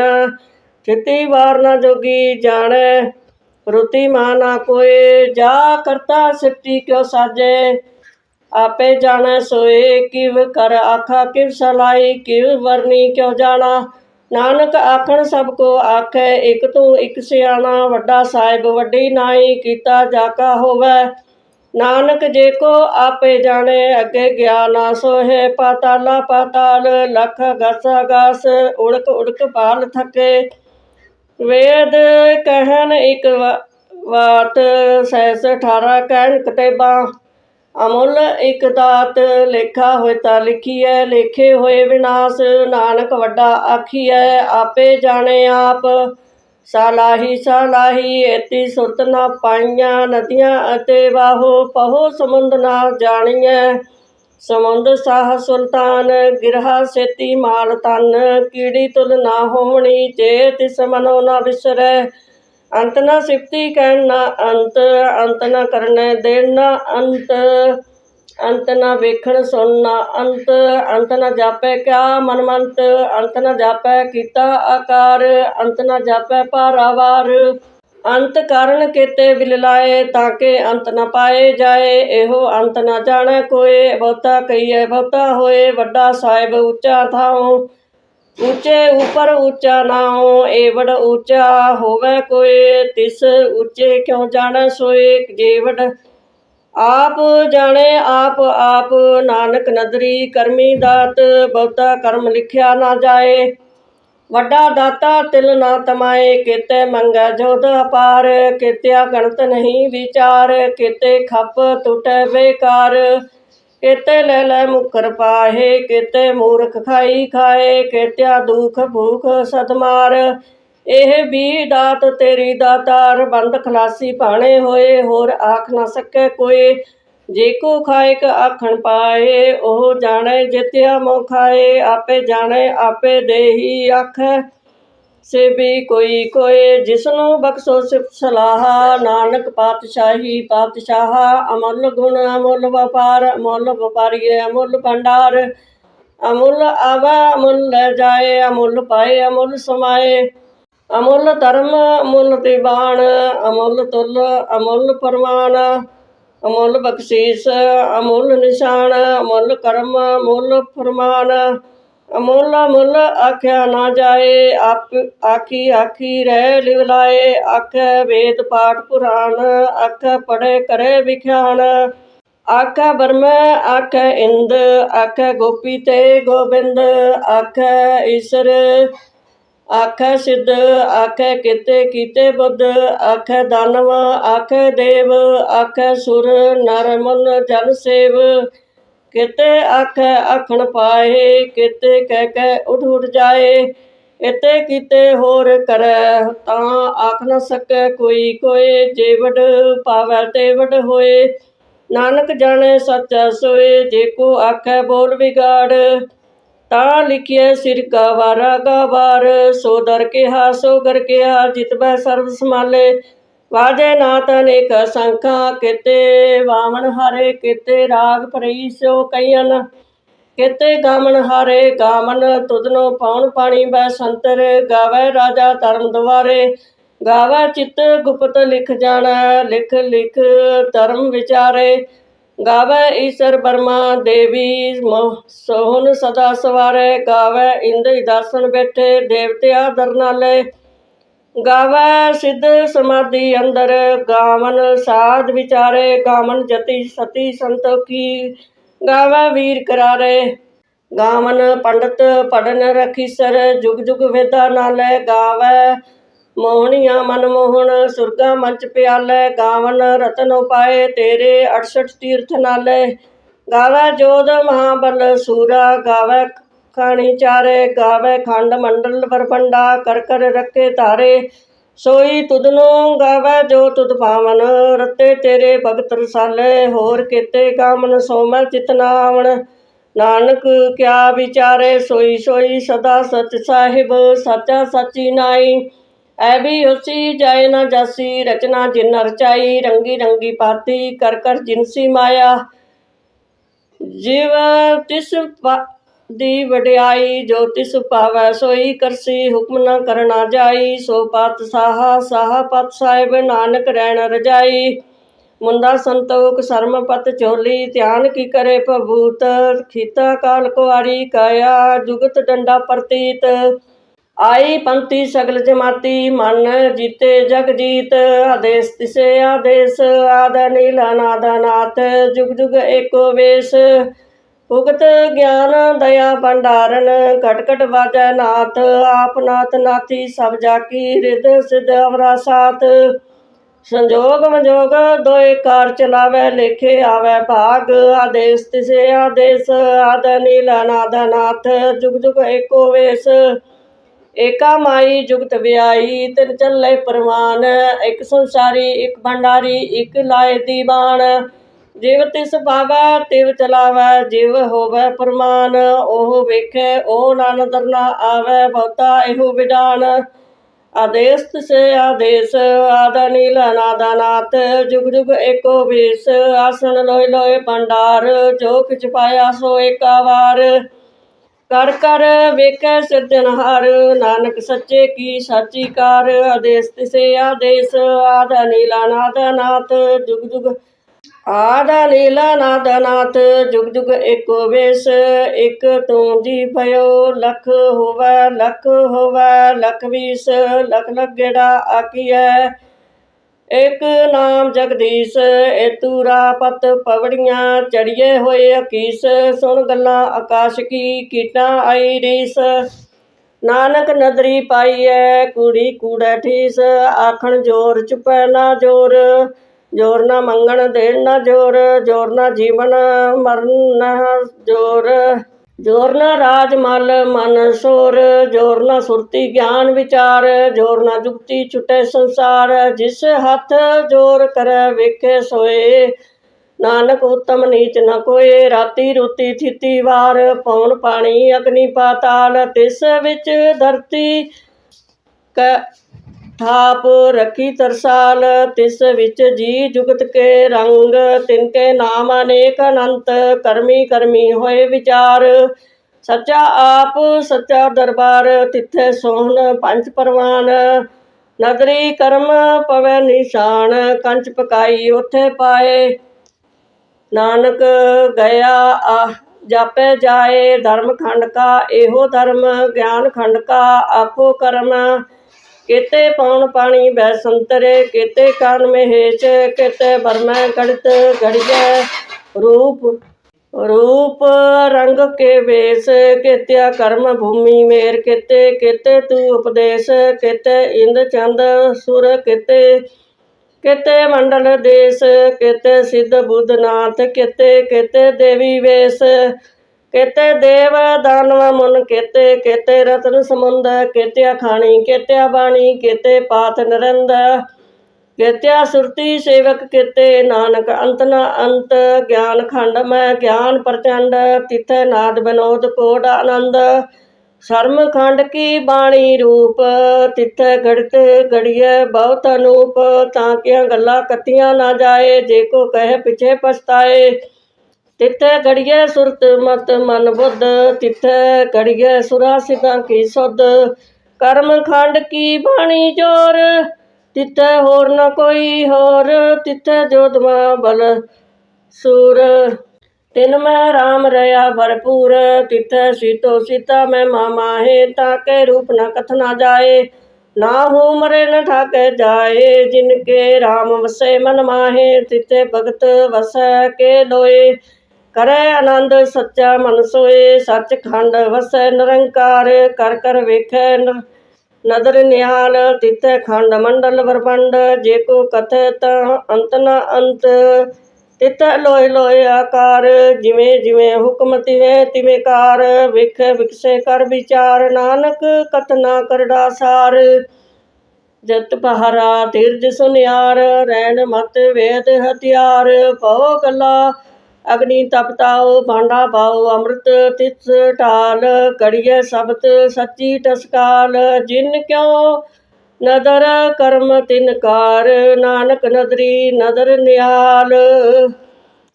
ਥਿਤੀ ਵਾਰ ਨ ਜੋਗੀ ਜਾਣੈ, ਰੁਤੀ ਮਾਨਾ ਕੋਏ, ਜਾ ਕਰਤਾ ਸਿੱਟੀ ਕਿਉ ਸਾਜੇ। ਆਪੇ ਜਾਣੈ ਸੋਏ, ਕਿਵ ਕਰ ਆਖਾ, ਕਿਵ ਸਲਾਈ, ਕਿਵ ਵਰਨੀ ਕਿਉ ਜਾਣਾ। ਨਾਨਕ ਆਖਣ ਸਭ ਕੋ ਆਖੈ, ਇਕ ਤੂੰ ਇਕ ਸਿਆਣਾ, ਵੱਡਾ ਸਾਹਿਬ, ਵੱਡੀ ਨਾਈ, ਕੀਤਾ ਜਾਕਾ ਹੋਵੇ। ਨਾਨਕ ਜੇ ਕੋ ਆਪੇ ਜਾਣੇ, ਅੱਗੇ ਗਿਆਨਾ ਸੋਹੇ। ਪਾਤਾਲਾ ਪਾਤਾਲ, ਲਖ ਗਸ ਗਸ, ਉੜਕ ਉੜਕ ਬਾਲ ਥਕੇ। ਵੇਦ ਕਹਿਣ ਇਕ ਵਾ- ਵਾਤ, ਸੈਸ 18 ਕਹਿਣ ਕਤੇਬਾ। ਅਮੁੱਲ ਇਕ ਦਾਤ ਲੇਖਾ ਹੋਇਤਾ ਲਿਖੀਐ, ਲੇਖੇ ਹੋਏ ਵਿਨਾਸ਼, ਨਾਨਕ ਵੱਡਾ ਆਖੀਐ, ਆਪੇ ਜਾਣੇ ਆਪ। ਸਾਲਾਹੀ ਸਾਲਾਹੀ, ਏਤੀ ਸੁਰਤ ਨਾ ਪਾਈਆਂ ਨਦੀਆਂ ਅਤੇ ਬਾਹੋ, ਪਹੋ ਸਮੁੰਦ ਨਾ ਜਾਣੀਐ। ਸਮੁੰਦ ਸਾਹ ਸੁਲਤਾਨ, ਗਿਰਹਾ ਸੇਤੀ ਮਾਲ ਤਨ ਕੀੜੀ ਤੁਲ ਨਾ ਹੋਵਣੀ ਜੇ ਤਿਸ ਮਨੋ ਨਾ ਵਿਸਰੈ ਅੰਤ ਨਾ ਸਿਫਤੀ ਕਹਿਣ ਨਾ ਅੰਤ ਅੰਤ ਨਾ ਕਰਨੇ ਦੇਣ ਨਾ ਅੰਤ ਅੰਤ ਨਾ ਵੇਖਣ ਸੁਣ ਨਾ ਅੰਤ ਅੰਤ ਨਾ ਜਾਪੈ ਕਿਆ ਮਨਮੰਤ, ਅੰਤ ਨਾ ਜਾਪੈ ਕੀਤਾ ਆਕਾਰ, ਅੰਤ ਨਾ ਜਾਪੈ ਪਾਰਾਵਾਰ ਅੰਤ ਕਾਰਨ ਕੀਤੇ ਵਿਲਲਾਏ ਤਾਂ ਕਿ ਅੰਤ ਨਾ ਪਾਏ ਜਾਏ, ਇਹੋ ਅੰਤ ਨਾ ਜਾਣੈ ਕੋਏ, ਬਹੁਤਾ ਕਹੀਏ ਬਹੁਤਾ ਹੋਏ, ਵੱਡਾ ਸਾਹਿਬ ਉੱਚਾ ਥਾਉ। ਉੱਚੇ ਉਪਰ ਉੱਚਾ ਨਾਉ, ਏਵੜ ਉੱਚਾ ਹੋਵੇ ਕੋਏ ਤਿਸ ਉੱਚੇ ਕਿਉ ਜਾਣੈ ਸੋਏ? ਜੇਵੜ ਆਪ ਜਾਣੇ, ਆਪ ਆਪ ਨਾਨਕ ਨਦਰੀ ਕਰਮੀ ਦਾਤ, ਬਹੁਤਾ ਕਰਮ ਲਿਖਿਆ ਨਾ ਜਾਏ। ਵੱਡਾ ਦਾਤਾ ਤਿਲ ਨਾ ਤਮਾਏ, ਕਿਤੇ ਮੰਗੈ ਜੋਦ ਅਪਾਰ ਕਿਤਿਆ ਗਣਤ ਨਹੀਂ ਵਿਚਾਰ, ਕਿਤੇ ਖੱਪ ਟੁਟੈ ਬੇਕਾਰ। ਕੀਤੇ ਲੈ ਲੈ ਮੁਕਰ ਪਾਹੇ, ਕੀਤੇ ਮੂਰਖ ਖਾਈ ਖਾਏ ਕੀਤਿਆ ਦੁਖ ਭੂਖ ਸਦਮਾਰ ਇਹ ਵੀ ਦਾਤ ਤੇਰੀ ਦਾਤਾਰ ਬੰਦ ਖਲਾਸੀ ਭਾਣੇ ਹੋਏ, ਹੋਰ ਆਖ ਨਾ ਸਕੇ ਕੋਈ। ਜੇ ਕੋ ਖਾਇਕ ਆਖਣ ਪਾਏ, ਉਹ ਜਾਣੇ ਜਿਤਿਆ ਮੋ ਖਾਏ, ਆਪੇ ਜਾਣੇ ਆਪੇ ਦੇਹੀ ਆਖੈ। ਸੇ ਵੀ ਕੋਈ ਕੋਏ, ਜਿਸਨੂੰ ਬਖਸ਼ੋ ਸਿਫਤ ਸਲਾਹ। ਨਾਨਕ ਪਾਤਸ਼ਾਹੀ ਪਾਤਸ਼ਾਹ, ਅਮੁੱਲ ਗੁਣ ਅਮੁੱਲ ਵਪਾਰ, ਅਮੁੱਲ ਵਪਾਰੀਏ ਅਮੁੱਲ ਭੰਡਾਰ। ਅਮੁੱਲ ਆਵਾ, ਅਮੁੱਲ ਲੈ ਜਾਏ, ਅਮੁੱਲ ਪਾਏ, ਅਮੁੱਲ ਸਮਾਏ। ਅਮੁੱਲ ਧਰਮ, ਅਮੁੱਲ ਦੀਵਾਨ ਅਮੁੱਲ ਤੁਲ, ਅਮੁੱਲ ਪਰਮਾਨ ਅਮੁੱਲ ਬਖਸ਼ੀਸ, ਅਮੁੱਲ ਨਿਸ਼ਾਨ, ਅਮੁੱਲ ਕਰਮ, ਅਮੁੱਲ ਫਰਮਾਨ। ਅਮੁੱਲ ਮੁੱਲ ਆਖਿਆ ਨਾ ਜਾਏ, ਆਪ ਆਖੀ ਆਖੀ ਰਹਿ ਲਿਵਲਾਏ ਆਖੈ ਵੇਦ ਪਾਠ ਪੁਰਾਣ, ਆਖੈ ਪੜੇ ਕਰੇ ਵਿਖਿਆਨ ਆਖੈ ਬਰਮ ਆਖੈ ਇੰਦ, ਆਖੈ ਗੋਪੀ ਤੇ ਗੋਬਿੰਦ। ਆਖੈ ਈਸ਼ਰ, ਆਖੈ ਸਿੱਧ, ਆਖੈ ਕੀਤੇ ਕੀਤੇ ਬੁੱਧ। ਆਖੈ ਦਾਨਵ, ਆਖੈ ਦੇਵ, ਆਖੈ ਸੁਰ, ਨਰ ਜਨ ਸੇਵ। ਕਿਤੇ ਆਖੈ ਆਖਣ ਪਾਏ, ਕਿਤੇ ਕਹਿ ਕਹਿ ਉਠ ਉਠ ਜਾਏ। ਇਤੇ ਕਿਤੇ ਹੋਰ ਕਰੈ ਤਾਂ ਆਖ ਨਾ ਸਕੈ ਕੋਈ ਕੋਏ, ਜੇ ਵਡ ਪਾਵੈ ਤੇ ਵਡ ਹੋਏ। ਨਾਨਕ ਜਾਣੇ ਸੱਚਾ ਸੋਏ, ਜੇ ਕੋ ਆਖੈ ਬੋਲ ਵਿਗਾੜ। ਤਾਂ ਲਿਖਿਐ ਸਿਰ ਕਾ ਵਾਰਾ ਕਾ ਵਾਰ ਸੋ ਦਰ ਕਿਹਾ ਸੋ ਕਰ ਕਿਹਾ ਜਿਤਬੈ ਸਰਬ ਸਮਾਲੇ ਵਾਜੇ ਨਾਤ ਅਨੇਕ ਸੰਖਾ ਕਿਤੇ, ਵਾਵਣ ਹਾਰੇ ਕਿਤੇ ਰਾਗ ਭਰਈ ਸੋ ਕਈਨ ਕਿਤੇ ਗਾਮਨ ਹਾਰੇ ਗਾਮਨ ਤੁਧਨੋ ਪਾਉਣ ਪਾਣੀ ਬੈ ਸੰਤਰ, ਗਾਵੇ ਰਾਜਾ ਧਰਮ ਦੁਆਰੇ। ਗਾਵੇ ਚਿੱਤ ਗੁਪਤ ਲਿਖ ਜਾਣਾ, ਲਿਖ ਲਿਖ ਧਰਮ ਵਿਚਾਰੇ। ਗਾਵੇ ਈਸ਼ਰ ਬਰਮਾ ਦੇਵੀ ਮੋਹ ਸੋਹਨ ਸਦਾ ਸਵਾਰੇ। ਗਾਵੇ ਇੰਦਰੀ ਦਾਸਨ ਬੈਠੇ, ਦੇਵਤਿਆ ਦਰਨਾਲੇ। ਗਾਵੇ ਸਿੱਧ ਸਮਾਧੀ ਅੰਦਰ, ਗਾਵਨ ਸਾਧ ਵਿਚਾਰੇ, ਗਾਵਨ ਜਤੀ ਸਤੀ ਸੰਤੋਖੀ ਗਾਵੈ ਵੀਰ ਕਰਾਰੇ, ਗਾਵਨ ਪੰਡਤ ਪੜਨ ਰਖੀਸਰ ਜੁਗ ਜੁਗ ਵੇਦਾ ਨਾਲੇ ਗਾਵੈ। ਮੋਹਣੀਆਂ ਮਨਮੋਹਣ ਸੁਰਗਾ ਮੰਚ ਪਿਆਲੇ, ਗਾਵਨ ਰਤਨ ਉਪਾਏ, ਤੇਰੇ 68 ਤੀਰਥ ਨਾਲੇ। ਗਾਵੈ ਜੋਧ ਮਹਾਬਲ ਸੂਰਾ, ਗਾਵੈ ਖਾਣੀ ਚਾਰੇ, ਗਾਵੇ ਖੰਡ ਮੰਡਲ ਵਰਪੰਡਾ ਕਰ ਕਰ ਰੱਖੇ ਧਾਰੇ। ਸੋਈ ਤੁਧਨੋ ਗਾਵੇ ਜੋ ਤੁਧ ਪਾਵਨ, ਰਤੇ ਤੇਰੇ ਭਗਤ ਰਸਾਲੇ, ਹੋਰ ਕੀਤੇ ਕਾਮਨ ਸੋਮੈ ਚਿਤਨਾਵਣ ਨਾਨਕ ਕਿਆ ਵਿਚਾਰੇ, ਸੋਈ ਸੋਈ ਸਦਾ ਸਚ ਸਾਹਿਬ, ਸਚਾ ਸਚੀ ਨਾਈ। ਐ ਵੀ ਹੁਸੀ ਜਾਏ ਨਾ ਜਾਸੀ, ਰਚਨਾ ਜਿਨ ਰਚਾਈ ਰੰਗੀ ਰੰਗੀ ਪਾਤੀ, ਕਰ ਕਰ ਜਿਨਸੀ ਮਾਇਆ। ਜਿਵ ਤਿਸ ਪਾ- ਦੀ ਵਡਿਆਈ, ਜੋ ਤਿਸ ਭਾਵੈ ਸੋਈ ਕਰਸੀ, ਹੁਕਮ ਨਾ ਕਰਨਾ ਜਾਈ, ਸੋ ਪਤ ਸਾਹਾ ਸਾਹਾ ਪਤ ਸਾਹਿਬ, ਨਾਨਕ ਰਹਿਣ ਰਜਾਈ। ਮੁੰਦਾ ਸੰਤੋਖ, ਸਰਮ ਪਤ ਚੋਲੀ ਧਿਆਨ ਕੀ ਕਰੇ ਭਬੂਤ, ਖੀਤਾ ਕਾਲ ਕੁਆਰੀ, ਕਾਇਆ ਜੁਗਤ ਡੰਡਾ ਪ੍ਰਤੀਤ। ਆਈ ਪੰਤੀ ਸਗਲ ਜਮਾਤੀ, ਮਨ ਜੀਤੇ ਜਗ ਜੀਤ। ਆਦੇਸ ਤਿਸੇ ਆਦੇਸ, ਆਦ ਨੀਲ ਅਨਾਦ ਨਾਥ, ਜੁਗ ਜੁਗ ਏਕੋ ਵੇਸ। ਭੁਗਤ ਗਿਆਨ ਦਇਆ ਭੰਡਾਰਨ ਘਟ ਘਟ ਵਾਜੈ ਨਾਥ, ਆਪ ਨਾਥ ਨਾਥੀ ਸਭ ਜਾਕੀ ਕੀ ਸਿਧ ਅਵਰਾ ਸਾਥ ਸੰਜੋਗ ਮਜੋਗ ਦੋਏ ਕਾਰ ਚਲਾਵੇ, ਲੇਖੇ ਆਵੇ ਭਾਗ, ਆਦੇਸ ਤਿਸੇ ਆਦੇਸ, ਆਦ ਨੀਲ ਅਨਾਦ ਨਾਥ ਜੁਗ ਜੁਗ ਏਕੋ ਵੇਸ। ਏਕਾ ਮਾਈ ਜੁਗਤ ਵਿਆਈ, ਤਿਨ ਚੱਲੇ ਪਰਵਾਨ ਇੱਕ ਸੰਸਾਰੀ, ਇੱਕ ਭੰਡਾਰੀ, ਇੱਕ ਲਾਏ ਦੀਵਾਨ। ਜਿਵ ਤਿਸ ਭਾਵੈ, ਤਿਵ ਚਲਾਵੈ, ਜਿਵ ਹੋਵੈ ਪਰਮਾਨ ਉਹ ਵੇਖੈ, ਉਹ ਨਾਨ ਦਰਨਾ ਆਵੈ, ਬਹੁਤਾ ਇਹੋ ਵਿਡਾਨ ਆਦੇਸ ਤਿਸੇ, ਆਦੇਸ, ਆਦਾ ਨੀਲ ਅਨਾਦਾ ਜੁਗ ਜੁਗ ਏਕੋ ਵੀਸ ਆਸਣ ਲੋਏ ਲੋਏ ਭੰਡਾਰ, ਜੋ ਕਿਛ ਪਾਇਆ ਸੋ ਏਕਾ ਵਾਰ ਕਰ ਕਰ ਵੇਖੈ ਸਿਰਜਣਹਾਰ ਨਾਨਕ ਸੱਚੇ ਕੀ ਸਾਚੀ ਕਾਰ। ਆਦੇਸ ਤਿਸੇ, ਆਦੇਸ, ਆਦਾ ਨੀਲਾ ਨਾਦ ਨਾਥ ਜੁਗ ਜੁਗ ਆਦਾ ਨੀਲਾ ਨਾਦ ਨਾਥ ਜੁਗ ਜੁਗ ਏਕੋ ਵੇਸ, ਇਕ ਤੂੰ ਜੀ ਭਇਓ, ਲਖ ਹੋਵੈ ਲਖ ਹੋਵੈ, ਲਖ ਵੀਸ, ਲਖ ਲਗੇੜਾ ਆਕੀਐ ਇਕ ਨਾਮ ਜਗਦੀਸ਼ ਏ ਤੂਰਾ ਪਤ ਪਵੜੀਆਂ, ਚੜੀਏ ਹੋਏ ਅਕੀਸ, ਸੁਣ ਗੱਲਾਂ ਆਕਾਸ਼ ਕੀ, ਕੀਟਾਂ ਆਈ ਰੀਸ। ਨਾਨਕ ਨਦਰੀ ਪਾਈਐ, ਕੁੜੀ ਕੂੜੈ ਠੀਸ, ਆਖਣ ਜੋਰ ਚੁਪੈ ਨਾ ਜੋਰ। ਜੋਰ ਨਾ ਮੰਗਣ, ਦੇਣ ਨਾ ਜੋਰ ਜੋਰ ਨਾ ਜੀਵਨ, ਮਰਨ ਨਾ ਜੋਰ। ਜੋਰ ਨਾ ਰਾਜ ਮਲ, ਮਨ ਸੋਰ, ਜੋਰ ਨਾ ਸੁਰਤੀ ਗਿਆਨ ਵਿਚਾਰ, ਜੋਰ ਨਾ ਜੁਗਤੀ ਛੁਟੇ ਸੰਸਾਰ। ਜਿਸ ਹੱਥ ਜੋਰ ਕਰੈ, ਵੇਖੇ ਸੋਏ। ਨਾਨਕ ਉਤਮ ਨੀਚ ਨ ਕੋਏ, ਰਾਤੀ ਰੁਤੀ ਥਿਤੀ ਵਾਰ। ਪੌਣ ਪਾਣੀ ਅਗਨੀ ਪਾਤਾਲ, ਤਿਸ ਵਿੱਚ ਧਰਤੀ ਕ ਥਾਪ ਰਖੀ ਤਰਸਾਲ, ਤਿਸ ਵਿੱਚ ਜੀ ਜੁਗਤ ਕੇ ਰੰਗ, ਤਿਨ ਕੇ ਨਾਮ ਅਨੇਕ ਅਨੰਤ, ਕਰਮੀ ਕਰਮੀ ਹੋਏ ਵਿਚਾਰ। ਸੱਚਾ ਆਪ, ਸੱਚਾ ਦਰਬਾਰ, ਤਿੱਥੇ ਸੋਹਣ ਪੰਜ ਪਰਵਾਨ। ਨਗਰੀ ਕਰਮ ਪਵੈ ਨਿਸ਼ਾਨ, ਕੰਚ ਪਕਾਈ ਉਥੇ ਪਾਏ। ਨਾਨਕ ਗਿਆ ਆ ਜਾਪੇ ਜਾਏ, ਧਰਮ ਖੰਡ ਕਾ ਇਹੋ ਧਰਮ, ਗਿਆਨ ਖੰਡ ਕਾ ਆਪੋ ਕਰਮ। ਕਿਤੇ ਪੌਣ ਪਾਣੀ ਬੈ ਸੰਤਰੇ ਕਿਤੇ ਕਾਨ ਮਹੇਸ਼, ਕਿਤੇ ਬਰਮੈ ਗੜਤ ਗੜੀਐ ਰੂਪ ਰੂਪ ਰੰਗ ਕੇ ਵੇਸ, ਕਿਤਿਆ ਕਰਮ ਭੂਮੀ ਮੇਰ ਕਿਤੇ ਕਿਤੇ ਤੂ ਉਪਦੇਸ਼, ਕਿਤੇ ਇੰਦ ਚੰਦ ਸੁਰ ਕਿਤੇ। ਕਿਤੇ ਮੰਡਲ ਦੇਸ, ਕਿਤੇ ਸਿੱਧ ਬੁੱਧ ਨਾਥ ਕਿਤੇ ਕਿਤੇ ਦੇਵੀ ਵੇਸ। ਕੇਤੇ ਦੇਵ ਦਾਨਵ ਮੁਨ ਕਿਤੇ ਕਿਤੇ ਰਤਨ ਸਮੁੰਦ ਕੇਤਿਆ ਖਾਣੀ ਕਿਤੇ ਬਾਣੀ, ਕੇਤੇ ਪਾਥ ਨਰੰਦ, ਕਿਤਿਆ ਸੁਰਤੀ ਸੇਵਕ ਕਿਤੇ ਨਾਨਕ, ਅੰਤ ਨ ਅੰਤ ਗਿਆਨ ਖੰਡ ਮੈਂ, ਗਿਆਨ ਪ੍ਰਚੰਡ, ਤਿਥੈ ਨਾਦ ਬਨੋਦ ਕੋਡ ਆਨੰਦ, ਸ਼ਰਮ ਖੰਡ ਕੀ ਬਾਣੀ ਰੂਪ, ਤਿਥੈ ਘੜਤ ਘੜੀਐ ਬਹੁਤ ਅਨੂਪ, ਤਾਂ ਕਿਆਂ ਗੱਲਾਂ ਕੱਤੀਆਂ ਨਾ ਜਾਏ, ਜੇ ਕੋ ਕਹੇ ਪਿਛੇ ਪਛਤਾਏ। ਤਿਥੈ ਘੜੀਏ ਸੁਰਤ ਮਤ ਮਨ ਬੁੱਧ, ਤਿਥੈ ਘੜੀਏ ਸੁਰਾ ਸਿਧਾਂ ਕੀ ਸੁਧ। ਕਰਮ ਖੰਡ ਕੀ ਬਾਣੀ ਜੋਰ, ਤਿਥੈ ਹੋਰ ਨਾ ਕੋਈ ਹੋਰ, ਤਿਥੈ ਜੋਤਮਾ ਬਲ ਸੂਰ। ਤਿਨ ਮੈਂ ਰਾਮ ਰਿਆ ਭਰਪੂਰ, ਤਿਥੈ ਸੀਤੋ ਸੀਤਾ ਮੈਂ ਮਾਮਾਹੇ ਤਾਕੇ ਰੂਪ ਨ ਕਥਨਾ ਜਾਏ। ਨਾ ਹੋ ਮਰੇ ਨ ਠਾਕੇ ਜਾਏ, ਜਿਨ ਕੇ ਰਾਮ ਵਸੇ ਮਨ ਮਾਹੇ, ਤਿਥੈ ਭਗਤ ਵਸੈ ਕੇ ਲੋਏ। ਕਰੈ ਆਨੰਦ ਸੱਚਾ ਮਨ ਸੋਏ ਸੱਚ ਖੰਡ ਵਸੈ ਨਿਰੰਕਾਰ, ਕਰ ਕਰ ਵੇਖੈ ਨਦਰ ਨਿਹਾਲ, ਤਿਥੈ ਖੰਡ ਮੰਡਲ ਵਰਪੰਡ ਜੇ ਕੋ ਕਥੈ ਤਾਂ ਅੰਤ ਨ ਅੰਤ, ਤਿਥੈ ਲੋਏ ਲੋਏ ਆਕਾਰ, ਜਿਵੇਂ ਜਿਵੇਂ ਹੁਕਮ ਤਿਵੇਂ ਤਿਵੇਂ ਕਾਰ, ਵਿਖ ਵਿਕਸੇ ਕਰ ਵਿਚਾਰ, ਨਾਨਕ ਕਥਨਾ ਕਰੜਾ ਸਾਰ, ਜਤ ਪਹਰਾ ਤਿਰਜ ਸੁਨਿਆਰ ਰਹਿਣ ਮਤ ਵੇਦ ਹਥਿਆਰ ਪਉ ਕਲਾ ਅਗਨੀ ਤਪਤਾਓ ਭਾਂਡਾ ਪਾਓ ਅੰਮ੍ਰਿਤ ਤਿਸ ਢਾਲ ਕੜੀਏ ਸਬਤ ਸੱਚੀ ਟਸਕਾਲ। ਜਿਨ ਕਿਉ ਨਦਰ ਕਰਮ ਤਿਨ ਕਾਰ, ਨਾਨਕ ਨਦਰੀ ਨਦਰ ਨਿਹਾਲ।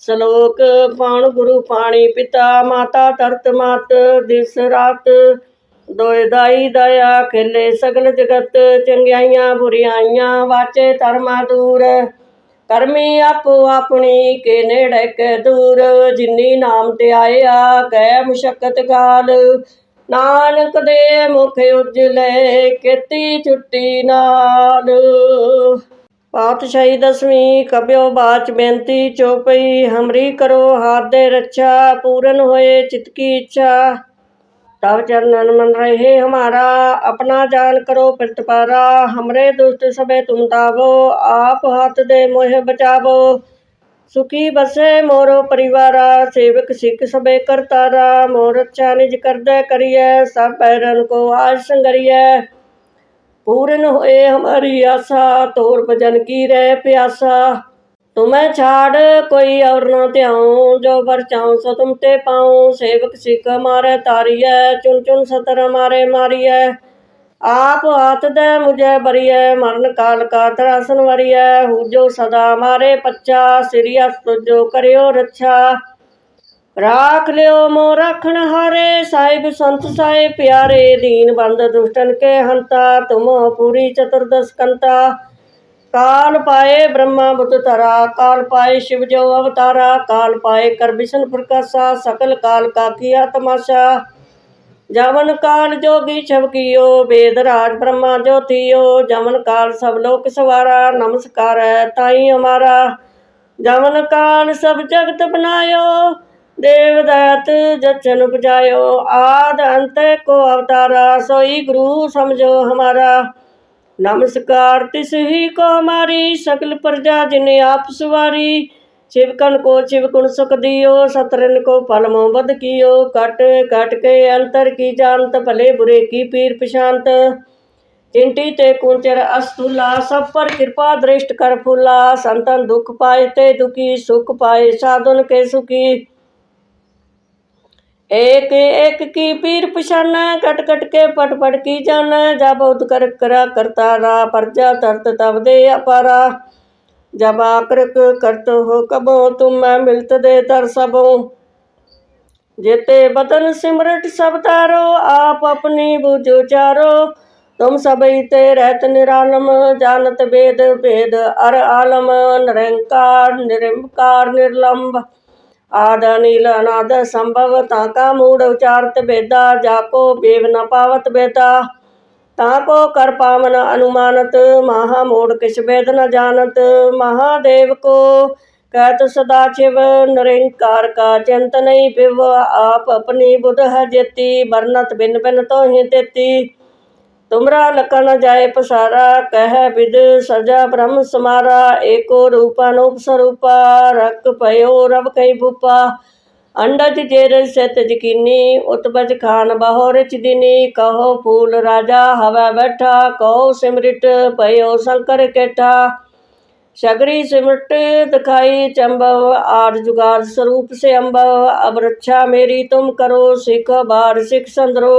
ਸ਼ਲੋਕ ਪਾਣ ਗੁਰੂ ਪਾਣੀ ਪਿਤਾ, ਮਾਤਾ ਤਰਤ ਮਤ, ਦਿਸ ਰਾਤ ਦੋਇ ਦਾਈ ਦਇਆ, ਖੇਲੇ ਸਗਲ ਜਗਤ, ਚੰਗਿਆਈਆਂ ਬੁਰੀਆਈਆਂ, ਵਾਚੇ ਧਰਮਾ ਦੂਰ। ਕਰਮੀ ਆਪੋ ਆਪਣੀ ਕੇ ਨੇੜੇ ਕੇ ਦੂਰ, ਜਿਨੀ ਨਾਮ ਤੇ ਆਇਆ ਕਹਿ ਮੁਸ਼ਕਤ ਗਾਲ। ਨਾਨਕ ਦੇ ਮੁਖ ਉਜਲੇ ਕੀਤੀ ਛੁੱਟੀ ਨਾਲ। ਪਾਤਸ਼ਾਹੀ ਦਸਵੀਂ ਕਬਿਓ ਬਾਚ ਬੇਨਤੀ ਚੋਪਈ ਹਮਰੀ ਕਰੋ ਹਾਥ ਦੇ ਰੱਛਾ, ਪੂਰਨ ਹੋਏ ਚਿਤ ਕੀ ਇੱਛਾ। तब चरणन मन रहे हमारा अपना जान करो प्रतिपारा हमरे दुष्ट सबे तुम तावो आप हाथ दे मोह बचावो सुखी बसे मोरो परिवारा सेवक सिख सबे करतारा मोर अच्छा निज कर दे करिए सब पैरन को आज संगरिए पूर्ण होए हमारी आशा तोर भजन की रह ਤੁਮੈ ਛਾੜ, ਕੋਈ ਔਰ ਨਾ ਧਿਆਉ, ਜੋ ਵਰਚਾਉ ਸੋ ਤੁਮ ਤੇ ਪਾਉ। ਸੇਵਕ ਸਿੱਖ ਮਾਰੇ ਤਾਰੀਐ ਚੁਨ ਚੁਨ ਸਤਰ ਮਾਰੇ ਮਾਰੀਐ। ਆਪ ਹੱਥ ਦੇ ਮੁਝੇ ਬਰੀਐ, ਮਰਨ ਕਾਲ ਕਾ ਤਰਾਸਨ ਵਰੀਐ। ਹੂਜੋ ਸਦਾ ਮਾਰੇ ਪੱਚਾ ਸਿਰਿਆ ਤੁਜੋ ਕਰਿਓ ਰੱਛਾ। ਰਾਖ ਲਿਓ ਮੋ ਰਖਣ ਹਾਰੇ, ਸਾਹਿਬ ਸੰਤ ਸਾਹਿਬ ਪਿਆਰੇ, ਦੀਨ ਬੰਦ ਦੁਸ਼ਟਨ ਕੇ ਹੰਤਾ, ਤੁਮ ਪੂਰੀ ਚਤੁਰਦਸ ਕੰਤਾ। ਕਾਲ ਪਾਏ ਬ੍ਰਹਮਾ ਬੁੱਧ ਤਰਾ ਕਾਲ ਪਾਏ ਸ਼ਿਵ ਜੋ ਅਵਤਾਰਾ, ਕਾਲ ਪਾਏ ਕਰ ਬਿਸ਼ਨ ਪ੍ਰਕਾਸ਼ਾ, ਸਕਲ ਕਾਲ ਕਾ ਕੀਆ ਤਮਾਸ਼ਾ ਜਵਨ ਕਾਲ ਜੋਗੀ ਛਬ ਕੀਓ, ਵੇਦ ਰਾਜ ਬ੍ਰਹਮਾ ਜੋਤੀਓ ਜਵਨ ਕਾਲ ਸਭ ਲੋਕ ਸਵਾਰਾ, ਨਮਸਕਾਰ ਹੈ ਤਾਈ ਹਮਾਰਾ ਜਵਨ ਕਾਲ ਸਭ ਜਗਤ ਬਨਾਇਓ, ਦੇਵ ਦਾਤ ਜਚਨ ਉਪਜਾਇਓ। ਆਦ ਅੰਤ ਕੋ ਅਵਤਾਰਾ, ਸੋਈ ਗੁਰੂ ਸਮਝੋ ਹਮਾਰਾ। नमस्कार तिस ही को हमारी सकल प्रजा जिन्हें आप सुवारी शिवकन को शिवकुण सुख दियो सतरन को पलमो बद कियो कट कट के अंतर की जानत भले बुरे की पीर पिशांत चिंटी ते कुंचर अस्तुला सब पर कृपा दृष्ट कर फूला संतन दुख पाए ते दुखी सुख पाए साधुन के सुखी एक एक की पीर पछाना कट कट के पट पट की जाना जा बहुत कर करा करता रा परजा तरत तब दे अपारा जब आकृक करत हो कबो तुम मैं मिलत दे तर सबो जेते बदन सिमरट सब तारो आप अपनी बुझो चारो तुम सब ते रहत निरालम जानत वेद वेद अर आलम निरंकार निरंकार निर्लंब आद नील अनाद संभव ताका मूड उचारत बेदा जाको बेव न पावत बेदा ताको कर पावन अनुमानत महा मूड किस वेद न जानत महादेव को कहत सदा शिव निरंकार का चिंत नहीं पिव आप अपनी बुध है जेती बरनत बिन बिन तो ही तेती तुमरा लखन जाय पसारा कह विद सजा ब्रह्म समारा एको रूपानुप स्वरूपा रक पयो रब कई भूपा अंडज जेर सत जकीनी उत्पज खान बहो रिच दिनी कहो फूल राजा हवा बैठा कहो सिमरिट पयो शंकर केठा सगरी सिमट दिखाई चंबव आठ जुगार स्वरूप से अम्बव अब रक्षा मेरी तुम करो सिख बार सिख संद्रो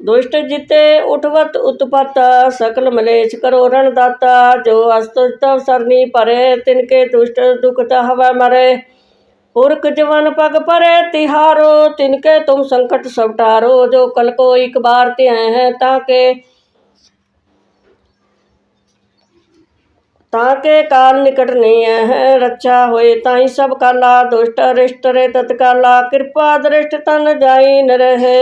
दुष्ट जिते उठवत उत्पत सकल मलेश करो रणदाता जो अस्तुत सरनी परे तिनके दुष्ट दुखत हवा मरे पुरख जवन पग परे तिहारो तिनके तुम संकट सब टारो जो कल को एक बार त्याह हैं ताके ताके काल निकट नहीं है रक्षा होए ताई सब काला दुष्ट रिष्ट रे तत्काला कृपा दृष्ट तन जाई न रहे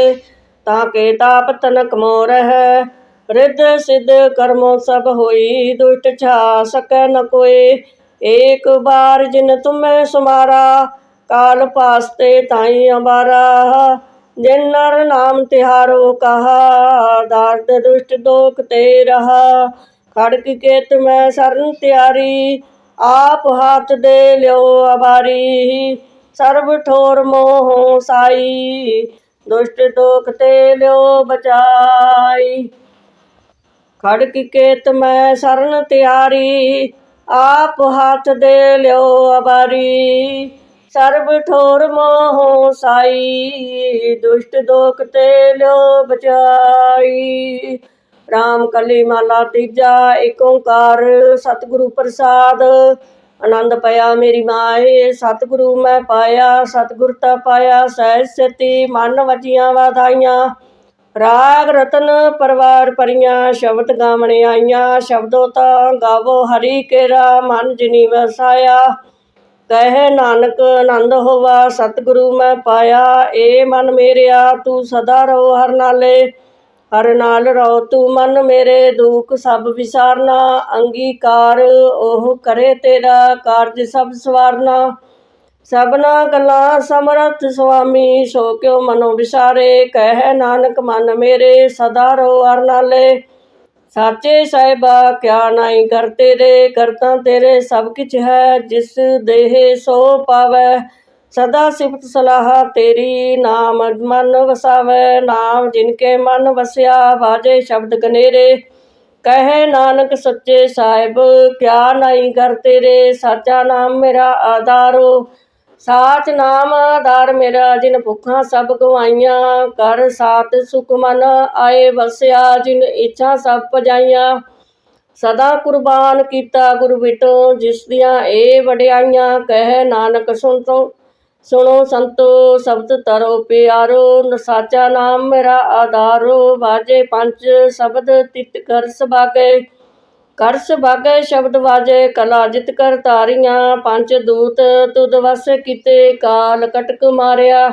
ਤਾਂ ਕੇ ਤਾਪ ਤਨਕ ਮੋ ਰਹਿ ਰਿੱਧ ਸਿੱਧ ਕਰਮੋ ਸਭ ਹੋਈ, ਦੁਸ਼ਟ ਛਾ ਸਕੈ ਨ ਕੋਈ। ਏਕ ਬਾਰ ਜਿਨ ਤੁਮੈ ਸੁਮਾਰਾ, ਕਾਲ ਪਾਸਤੇ ਤਾਈ ਅਬਾਰਾ। ਜਿਨ ਨਰ ਨਾਮ ਤਿਹਾਰੋ ਕਹਾ, ਦਰਦ ਦੁਸ਼ਟ ਦੋਕ ਤੇ ਰਹਾ। ਖੜਕ ਕੇ ਮੈਂ ਸਰਨ ਤਿਆਰੀ, ਆਪ ਹੱਥ ਦੇ ਲਿਓ ਅਬਾਰੀ ਸਰਬ ਠੋਰ ਮੋਹ ਸਾਈ ਦੁਸ਼ਟ ਦੋਖ ਤੇ ਲਿਓ ਬਚਾਈ। ਖੜ ਕੀ ਕੇਤ ਮੈਂ ਸਰਨ ਤਿਆਰੀ, ਆਪ ਹੱਥ ਦੇ ਲਿਓ ਅਬਾਰੀ ਸਰਬ ਠੋਰ ਮੋਹ ਸਾਈ, ਦੁਸ਼ਟ ਦੋਖ ਤੇ ਲਿਓ ਬਚਾਈ। ਰਾਮ ਕਲੀ ਮਾਲਾ ਤੀਜਾ ਏਕ ਓੰਕਾਰ, ਸਤਿਗੁਰੂ ਪ੍ਰਸਾਦ ਆਨੰਦ ਪਿਆ ਮੇਰੀ ਮਾਏ, ਸਤਿਗੁਰੂ ਮੈਂ ਪਾਇਆ, ਸਤਿਗੁਰ ਤਾ ਪਾਇਆ, ਸਹਿਜ ਸਤੀ ਮਨ ਵਜੀਆਂ ਵਾਧਾਈਆਂ। ਰਾਗ ਰਤਨ ਪਰਵਾਰ ਪਰੀਆਂ ਸ਼ਬਦ ਗਾਵਣੇ ਆਈਆਂ। ਸ਼ਬਦੋ ਤਾਂ ਗਾਵੋ ਹਰੀ ਕੇਰਾ, ਮਨ ਜਿਨੀ ਵਸਾਇਆ। ਕਹੇ ਨਾਨਕ, ਆਨੰਦ ਹੋਵਾ, ਸਤਿਗੁਰੂ ਮੈਂ ਪਾਇਆ। ਏ ਮਨ ਮੇਰਿਆ, ਤੂੰ ਸਦਾ ਰਹੋ ਹਰ ਨਾਲੇ। ਹਰ ਨਾਲ ਰਹੋ ਤੂੰ ਮਨ ਮੇਰੇ ਦੁੱਖ ਸਭ ਵਿਸਾਰਨਾ, ਅੰਗੀਕਾਰ ਉਹ ਕਰੇ ਤੇਰਾ ਕਾਰਜ ਸਭ ਸਵਾਰਨਾ। ਸਭਨਾ ਕਲਾ ਸਮਰਥ ਸੁਆਮੀ, ਸੋ ਕਿਉ ਮਨੋ ਵਿਸਾਰੇ, ਕਹਿ ਨਾਨਕ ਮਨ ਮੇਰੇ ਸਦਾ ਰੋ ਅਰ ਨਾਲੇ। ਸਾਚੇ ਸਾਹਿਬਾ, ਕਿਆ ਨਾਈ ਕਰ ਤੇਰੇ, ਕਰਤਾ ਤੇਰੇ ਸਭ ਕਿਛ ਹੈ, ਜਿਸ ਦੇਹ ਸੋ ਪਾਵੈ। ਸਦਾ ਸਿਫਤ ਸਲਾਹ ਤੇਰੀ, ਨਾਮ ਮਨ ਵਸਾਵੈ, ਨਾਮ ਜਿਨਕੇ ਮਨ ਵਸਿਆ ਬਾਜੇ ਸ਼ਬਦ ਕਨੇਰੇ ਕਹੇ ਨਾਨਕ ਸੱਚੇ ਸਾਹਿਬ, ਕਿਆ ਨਾਈ ਕਰ ਤੇਰੇ, ਸਾਚਾ ਨਾਮ ਮੇਰਾ ਆਧਾਰੋ। ਸਾਚ ਨਾਮ ਆਧਾਰ ਮੇਰਾ, ਜਿਨ ਭੁੱਖਾਂ ਸਭ ਗਵਾਈਆਂ। ਕਰ ਸਾਤ ਸੁਖ ਮਨ ਆਏ ਵਸਿਆ, ਜਿਨ ਇੱਛਾ ਸਭ ਪਜਾਈਆਂ। ਸਦਾ ਕੁਰਬਾਨ ਕੀਤਾ ਗੁਰ ਬਿਟੋ, ਜਿਸ ਦੀਆਂ ਇਹ ਵਡਿਆਈਆਂ। ਕਹਿ ਨਾਨਕ ਸੁਣ ਤੋ ਸੁਣੋ ਸੰਤੋ ਸ਼ਬਦ ਤਰੋ ਪਿਆਰੋ ਨ ਨਾਮ ਮੇਰਾ ਆਧਾਰੋ, ਵਾਜੇ ਪੰਜ ਸ਼ਬਦ ਤਿਤ ਕਰ ਸਭਾਗੇ। ਕਰ ਸਭਾਗੇ ਸ਼ਬਦ ਵਾਜੇ, ਕਲਾ ਜਿਤ ਕਰ ਤਾਰੀਆਂ ਪੰਜ ਦੂਤ ਤੁਧ ਵਸ ਕੀਤੇ, ਕਾਲ ਕਟਕ ਮਾਰਿਆ।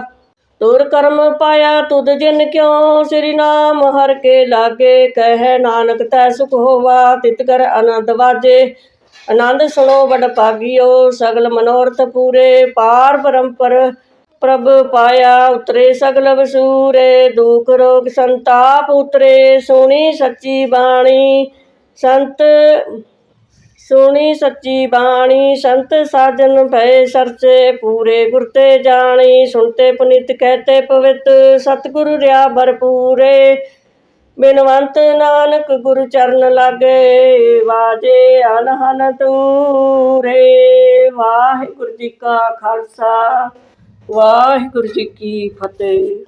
ਤੁਰ ਕਰਮ ਪਾਇਆ ਤੁਧ ਜਿਨ ਕਿਉ, ਸ੍ਰੀ ਨਾਮ ਹਰ ਕੇ ਲਾਗੇ, ਕਹਿ ਨਾਨਕ ਤੈ ਸੁਖ ਹੋਵਾ, ਤਿਤ ਕਰ ਆਨੰਦ ਵਾਜੇ। ਆਨੰਦ ਸੁਣੋ ਵਡ ਭਾਗਿਓ, ਸਗਲ ਮਨੋਰਥ ਪੂਰੇ, ਪਾਰ ਪਰੰਪਰ, ਪ੍ਰਭ ਪਾਇਆ ਉਤਰੇ ਸਗਲ ਵਸੂਰੇ, ਦੁਖ ਰੋਗ ਸੰਤਾਪ ਉਤਰੇ, ਸੁਣੀ ਸੱਚੀ ਬਾਣੀ, ਸੰਤ ਸੁਣੀ ਸੱਚੀ ਬਾਣੀ, ਸੰਤ ਸਾਜਨ ਭਏ ਸਰਚੇ ਪੂਰੇ ਗੁਰ ਤੇ ਜਾਣੀ ਸੁਣਤੇ ਪੁਨਿਤ ਕਹਤੇ ਪਵਿੱਤ, ਸਤਿਗੁਰੂ ਰਿਆ ਭਰਪੂਰੇ। ਬਿਨਵੰਤ ਨਾਨਕ ਗੁਰੂ ਚਰਨ ਲਾਗੇ, ਵਾਜੇ ਅਨਹਨ ਤੂਰੇ ਵਾਹਿਗੁਰੂ ਜੀ ਕਾ ਖਾਲਸਾ, ਵਾਹਿਗੁਰੂ ਜੀ ਕੀ ਫਤਿਹ।